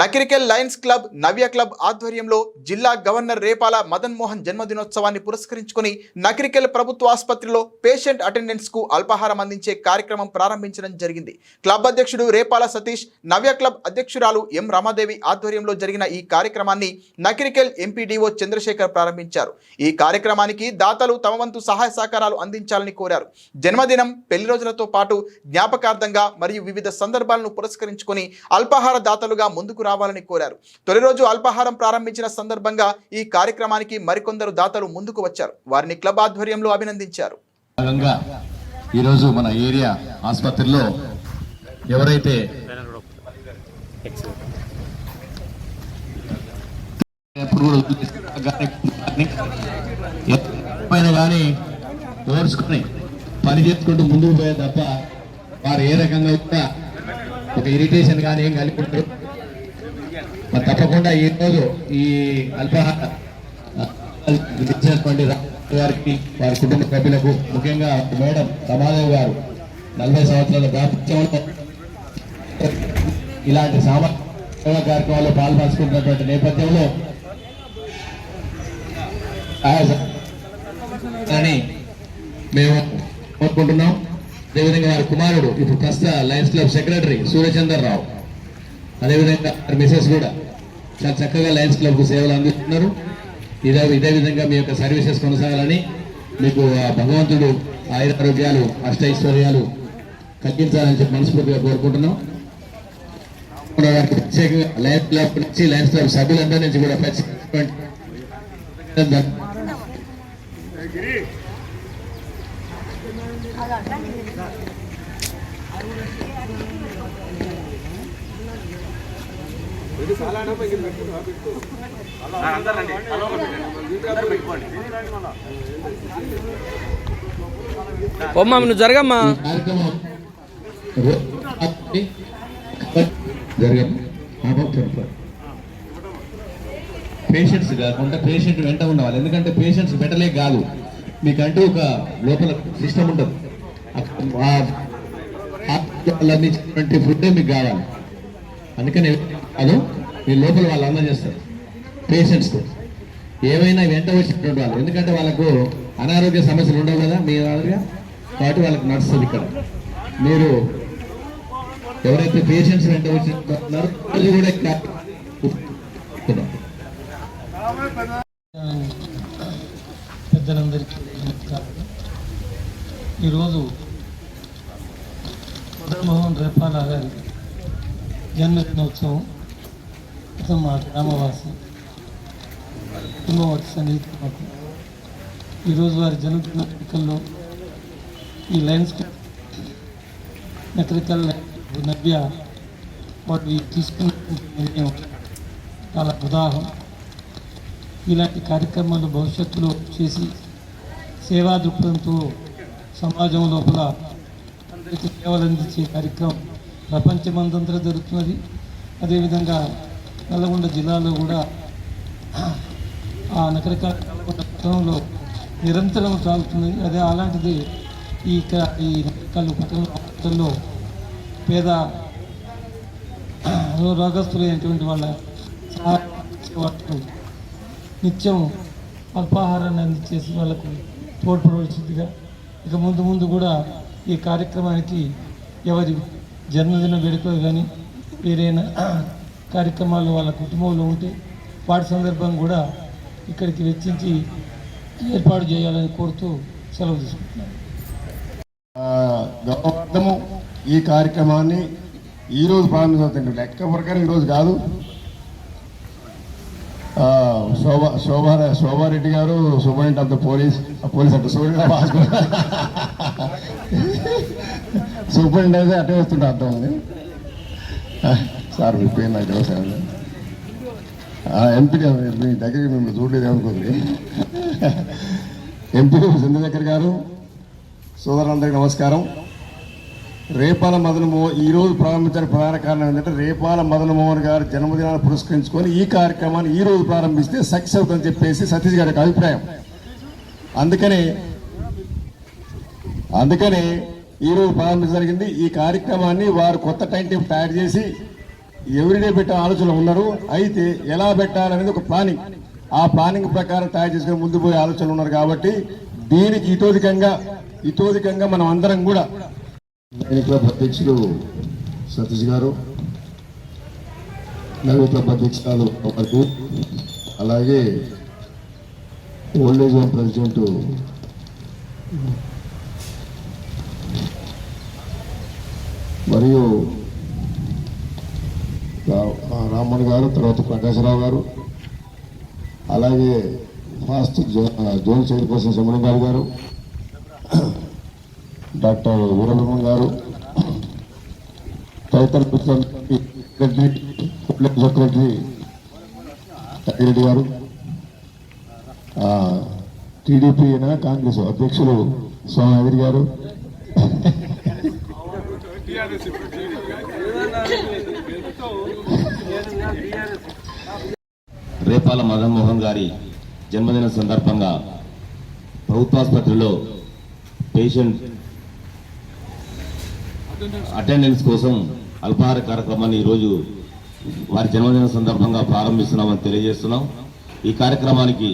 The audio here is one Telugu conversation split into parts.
Nakrekal lions club Navya club ఆధ్వర్యంలో జిల్లా గవర్నర్ రేపాల మదన్ మోహన్ జన్మదినోత్సవాన్ని పురస్కరించుకుని నకిరికెల్ ప్రభుత్వ ఆసుపత్రిలో పేషెంట్ అటెండెన్స్కు అల్పాహారం అందించే కార్యక్రమం ప్రారంభించడం జరిగింది. క్లబ్ అధ్యక్షుడు రేపాల సతీష్ నవ్య క్లబ్ అధ్యక్షురాలు ఎం రమాదేవి ఆధ్వర్యంలో జరిగిన ఈ కార్యక్రమాన్ని నకిరికెల్ ఎంపీడీఓ చంద్రశేఖర్ ప్రారంభించారు. ఈ కార్యక్రమానికి దాతలు తమ వంతు సహాయ సహకారాలు అందించాలని కోరారు. జన్మదినం పెళ్ళి రోజులతో పాటు జ్ఞాపకార్థంగా మరియు వివిధ సందర్భాలను పురస్కరించుకొని అల్పాహార దాతలుగా ముందుకు రావాలని కోరారు. తొలి రోజు అల్పాహారం ప్రారంభించిన సందర్భంగా ఈ కార్యక్రమానికి మరికొందరు దాతలు ముందుకు వచ్చారు. వారిని క్లబ్ ఆధ్వర్యంలో అభినందించారు. ఈరోజు మన ఏరియా ఆసుపత్రిలో ఎవరైతే ఎప్పుడు కానీ ఎప్పుడైనా పని చేసుకుంటూ ముందుకు పోయే తప్ప వారు ఏ రకంగా ఒక ఇరిటేషన్ కానీ ఏం కలిపి ఉండరు. మరి తప్పకుండా ఈరోజు రోజు ఈ అల్పాహార ఇచ్చినటువంటి గారికి వారి కుటుంబ సభ్యులకు ముఖ్యంగా మేడం రమాదేవి గారు నలభై సంవత్సరాల దాపత్యంలో ఇలాంటి సామాజిక సేవా కార్యక్రమాల్లో పాల్పంచుకుంటున్నటువంటి నేపథ్యంలో అని మేము కోరుకుంటున్నాం. అదేవిధంగా వారి కుమారుడు ఇప్పుడు ప్రస్తుత lions club secretary Suryachander Rao. అదేవిధంగా మిసెస్ కూడా. చాలా చక్కగా లయన్స్ క్లబ్కు సేవలు అందిస్తున్నారు. ఇదే ఇదే విధంగా మీ యొక్క సర్వీసెస్ కొనసాగాలని మీకు ఆ భగవంతుడు ఆయురారోగ్యాలు అష్టైశ్వర్యాలు కట్టించాలని చెప్పి మనస్ఫూర్తిగా కోరుకుంటున్నాం. ప్రత్యేకంగా లయన్స్ క్లబ్ నుంచి లయన్స్ క్లబ్ సభ్యులందరి నుంచి కూడా ప్రత్యేకమైనటువంటి ఓమ్మా నువ్వు జరగమ్మా. పేషెంట్స్ కాకుండా పేషెంట్ వెంట ఉండాలి ఎందుకంటే పేషెంట్స్ పెట్టలే కాదు. మీకంటూ ఒక లోపల సిస్టమ్ ఉంటుంది. అక్కడ ఆ- ఫుడ్ మీకు కావాలి. అందుకని అదే? మీ లోపల వాళ్ళు అందజేస్తారు పేషెంట్స్తో ఏమైనా వెంట వచ్చినటువంటి వాళ్ళు. ఎందుకంటే వాళ్ళకు అనారోగ్య సమస్యలు ఉండవు కదా మీ వాళ్ళగా కాబట్టి వాళ్ళకి నడుస్తుంది ఇక్కడ. మీరు ఎవరైతే పేషెంట్స్ వెంట వచ్చినారో అది కూడా పెద్దలందరికీ నమస్కారం. ఈరోజు మదన్మోహన్ రేపాల గారి జన్మదినోత్సవం. అతను మా గ్రామవాసి కుటుంబవాసి సన్నిహిత మాకు ఈరోజు వారి జన్మదిన వేడుకల్లో ఈ లైన్స్ మెట్రికల్ నవ్య వాటిని తీసుకున్న నిర్ణయం చాలా ఉదాహరణ ఇలాంటి కార్యక్రమాలు భవిష్యత్తులో చేసి సేవా దృక్పథంతో సమాజం లోపల అందరికీ సేవలు అందించే కార్యక్రమం ప్రపంచమంతంతా జరుగుతున్నది అదేవిధంగా నల్లగొండ జిల్లాలో కూడా ఆ నగరకాల నల్లగొండ పట్టణంలో నిరంతరం సాగుతుంది. అదే అలాంటిది ఈ క- ఈ నగరకాలు పట్టణంలో పేద రోగస్తులైనటువంటి వాళ్ళ సహాయం నిత్యం అల్పాహారాన్ని అందించేసి వాళ్ళకు తోడ్పడవలసిందిగా ఇక ముందు ముందు కూడా ఈ కార్యక్రమానికి ఎవరి జన్మదిన వేడుకలు కానీ వేరైనా కార్యక్రమాలు వాళ్ళ కుటుంబంలో ఉంటే వాటి సందర్భం కూడా ఇక్కడికి వెచ్చించి ఏర్పాటు చేయాలని కోరుతూ సెలవు తీసుకుంటున్నాను. గౌరవార్థము ఈ కార్యక్రమాన్ని ఈ రోజు లెక్క ప్రకారం ఈరోజు కాదు. శోభా శోభా శోభారెడ్డి గారు superintendent of the police police అంటే సూపరింట్ ఆఫ్ హాస్పిటల్ సూపరింట్ అయితే అటే వస్తుంటే అర్థం ఉంది సార్ మీ పేరు నాకు తెలుసు ఎంపీ మీ దగ్గరికి మిమ్మల్ని చూడలేదు అనుకుంది ఎంపీ చంద్రశేఖర్ గారు సోదరులందరికీ నమస్కారం. రేపాల మదనమో ఈ రోజు ప్రారంభించడానికి ప్రధాన కారణం ఏంటంటే రేపాల మదనమోహన్ గారు జన్మదినాన్ని పురస్కరించుకొని ఈ కార్యక్రమాన్ని ఈ రోజు ప్రారంభిస్తే సక్సెస్ అవుతుందని చెప్పేసి సతీష్ గారి అభిప్రాయం. అందుకని అందుకని ఈ రోజు ప్రారంభించడం జరిగింది. ఈ కార్యక్రమాన్ని వారు కొత్త టైం టేబుల్ తయారు చేసి ఎవ్రీడే పెట్టే ఆలోచన ఉన్నారు? అయితే ఎలా పెట్టాలనేది ఒక ప్లానింగ్ ఆ ప్లానింగ్ ప్రకారం తయారు చేసుకుని ముందు పోయే ఆలోచనలు ఉన్నారు కాబట్టి దీనికి ఇతోధికంగా ఇతోధికంగా మనం అందరం కూడా లయన్స్ క్లబ్ అధ్యక్షులు సతీష్ గారు నగర క్లబ్ అధ్యక్షురాలు ఒకరు అలాగే ఓల్డ్ ఏజ్ హోమ్ ప్రెసిడెంట్ మరియు రా- గారు తర్వాత ప్రకాశరావు గారు అలాగే ఫాస్ట్ జో- జోన్ చైర్పర్సన్ సుమన్ గారు గారు డాక్టర్ వీరబ్రహ్మం గారు తదితర సెక్రటరీ పబ్లిక్ సెక్రటరీ రెడ్డి గారు టీడీపీ అయినా కాంగ్రెస్ అధ్యక్షులు సోమయాగిరి గారు రేపాల మదన్మోహన్ గారి జన్మదిన సందర్భంగా ప్రభుత్వాసుపత్రిలో పేషెంట్ అటెండెన్స్ కోసం అల్పాహార కార్యక్రమాన్ని ఈరోజు వారి జన్మదిన సందర్భంగా ప్రారంభిస్తున్నామని తెలియజేస్తున్నాం. ఈ కార్యక్రమానికి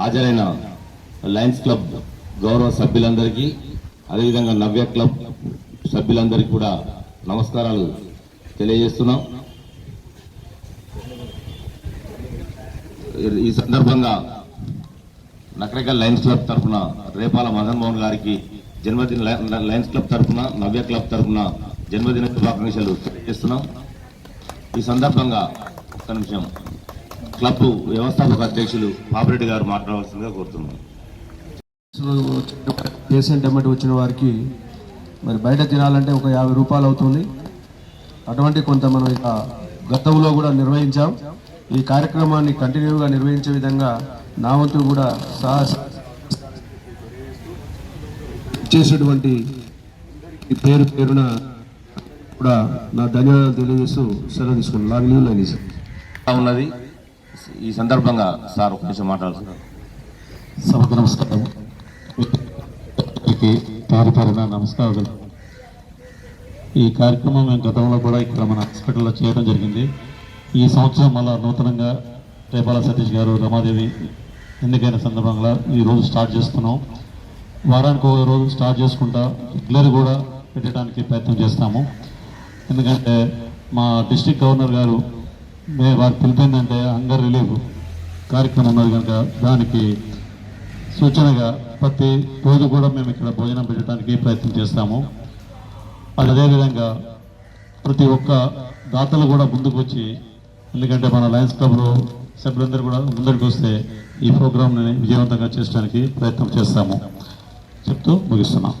హాజరైన లయన్స్ క్లబ్ గౌరవ సభ్యులందరికీ అదేవిధంగా నవ్య క్లబ్ సభ్యులందరికీ కూడా నమస్కారాలు తెలియజేస్తున్నాం. ఈ సందర్భంగా నకరేకల్ లయన్స్ క్లబ్ తరఫున రేపాల మదన్ మోహన్ గారికి జన్మదిన లయన్స్ క్లబ్ తరఫున నవ్య క్లబ్ తరఫున జన్మదిన శుభాకాంక్షలు తెలియజేస్తున్నాం. ఈ సందర్భంగా ఒక్క నిమిషం క్లబ్ వ్యవస్థాపక అధ్యక్షులు పాపిరెడ్డి గారు మాట్లాడవలసిందిగా కోరుతున్నాం. పేషెంట్ ఎమ్మటి వచ్చిన వారికి మరి బయట తినాలంటే ఒక యాభై రూపాయలు అవుతుంది. అటువంటి కొంత మనం ఇక గతంలో కూడా నిర్వహించాం. ఈ కార్యక్రమాన్ని కంటిన్యూగా నిర్వహించే విధంగా నా వంతు కూడా సాహస చేసినటువంటి పేరు పేరున కూడా నా ధన్యవాదాలు తెలియజేస్తూ సెలవు తీసుకున్నాను. లాగ్ లీవ్ లైన్ ఉన్నది? ఈ సందర్భంగా సార్ ఒక నిమిషం మాట్లాడుతున్నారు సభకు నమస్కారం. పేరు పేరున నమస్కారాలు. ఈ కార్యక్రమం మేము గతంలో కూడా ఇక్కడ మన హాస్పిటల్లో చేయడం జరిగింది. ఈ సంవత్సరం మళ్ళా నూతనంగా రేపాల సతీష్ గారు రమాదేవి ఎన్నికైన సందర్భంగా ఈ రోజు స్టార్ట్ చేస్తున్నాం. వారానికి ఒక రోజు స్టార్ట్ చేసుకుంటా రెగ్యులర్ కూడా పెట్టడానికి ప్రయత్నం చేస్తాము. ఎందుకంటే మా డిస్టిక్ గవర్నర్ గారు మే వారు పిలిపిందంటే హంగర్ రిలీఫ్ కార్యక్రమం ఉన్నది కనుక దానికి సూచనగా ప్రతి రోజు కూడా మేము ఇక్కడ భోజనం పెట్టడానికి ప్రయత్నం చేస్తాము. అదేవిధంగా ప్రతి ఒక్క దాతలు కూడా ముందుకు వచ్చి ఎందుకంటే మన లయన్స్ క్లబ్లో సభ్యులందరూ కూడా ముందరికి వస్తే ఈ ప్రోగ్రామ్ని విజయవంతంగా చేయడానికి ప్రయత్నం చేస్తాము. చెప్తూ ముగిస్తున్నాం.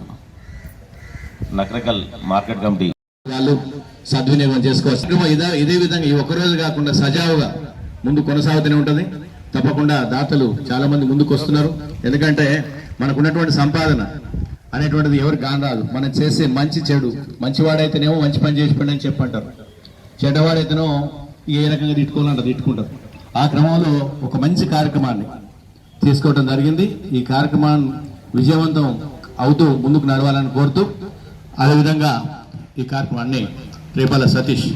Nakarikal market committee. వాళ్ళు సద్వినియోగం చేసుకోవచ్చు. ఇదే ఇదే విధంగా ఈ ఒక్క రోజు కాకుండా సజావుగా ముందు కొనసాగుతూనే ఉంటది. తప్పకుండా దాతలు చాలా మంది ముందుకు వస్తున్నారు. ఎందుకంటే మనకు ఉన్నటువంటి సంపాదన అనేటువంటిది ఎవరికి కానరాదు మనం చేసే మంచి చెడు మంచివాడైతేనేమో మంచి పని చేసి అని చెప్పంటారు. చెడ్డవాడైతేనో ఏ రకంగా తిట్టుకోవాలంటే తిట్టుకుంటారు. ఆ క్రమంలో ఒక మంచి కార్యక్రమాన్ని తీసుకోవడం జరిగింది. ఈ కార్యక్రమాన్ని విజయవంతం అవుతూ ముందుకు నడవాలని కోరుతూ అదేవిధంగా ఈ కార్యక్రమాన్ని రేపాల సతీష్